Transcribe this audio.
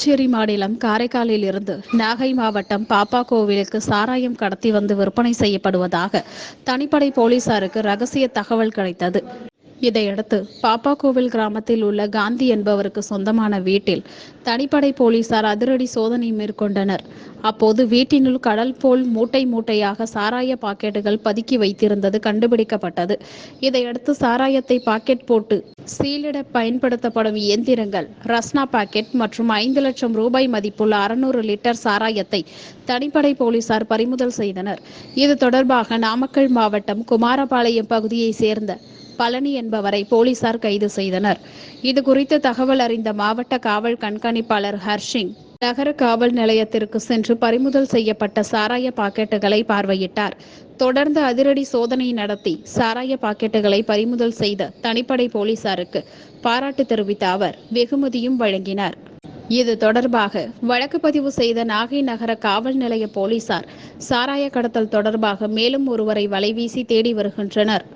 புதுச்சேரி மாநிலம் காரைக்காலில் இருந்து நாகை மாவட்டம் பாப்பா கோவிலுக்கு சாராயம் கடத்தி வந்து விற்பனை செய்யப்படுவதாக தனிப்படை போலீசாருக்கு ரகசிய தகவல் கிடைத்தது. இதையடுத்து பாப்பாக்கோவில் கிராமத்தில் உள்ள காந்தி என்பவருக்கு சொந்தமான வீட்டில் தனிப்படை போலீசார் அதிரடி சோதனை மேற்கொண்டனர். அப்போது வீட்டினுள் கடல் போல் மூட்டை மூட்டையாக சாராய பாக்கெட்டுகள் பதுக்கி வைத்திருந்தது கண்டுபிடிக்கப்பட்டது. இதையடுத்து சாராயத்தை பாக்கெட் போட்டு சீலிட பயன்படுத்தப்படும் இயந்திரங்கள் ரஸ்னா பாக்கெட் மற்றும் ஐந்து லட்சம் ரூபாய் மதிப்புள்ள அறுநூறு லிட்டர் சாராயத்தை தனிப்படை போலீசார் பறிமுதல் செய்தனர். இது தொடர்பாக நாமக்கல் மாவட்டம் குமாரபாளையம் பகுதியைச் சேர்ந்த பழனி என்பவரை போலீசார் கைது செய்தனர். இது குறித்து தகவல் அறிந்த மாவட்ட காவல் கண்காணிப்பாளர் ஹர்ஷிங் நகர காவல் நிலையத்திற்கு சென்று பறிமுதல் செய்யப்பட்ட சாராய பாக்கெட்டுகளை பார்வையிட்டார். தொடர்ந்து அதிரடி சோதனை நடத்தி சாராய பாக்கெட்டுகளை பறிமுதல் செய்த தனிப்படை போலீசாருக்கு பாராட்டு தெரிவித்த அவர் வெகுமதியும் வழங்கினார். இது தொடர்பாக வழக்கு பதிவு செய்த நாகை நகர காவல் நிலைய போலீசார் சாராய கடத்தல் தொடர்பாக மேலும் ஒருவரை வலைவீசி தேடி வருகின்றனர்.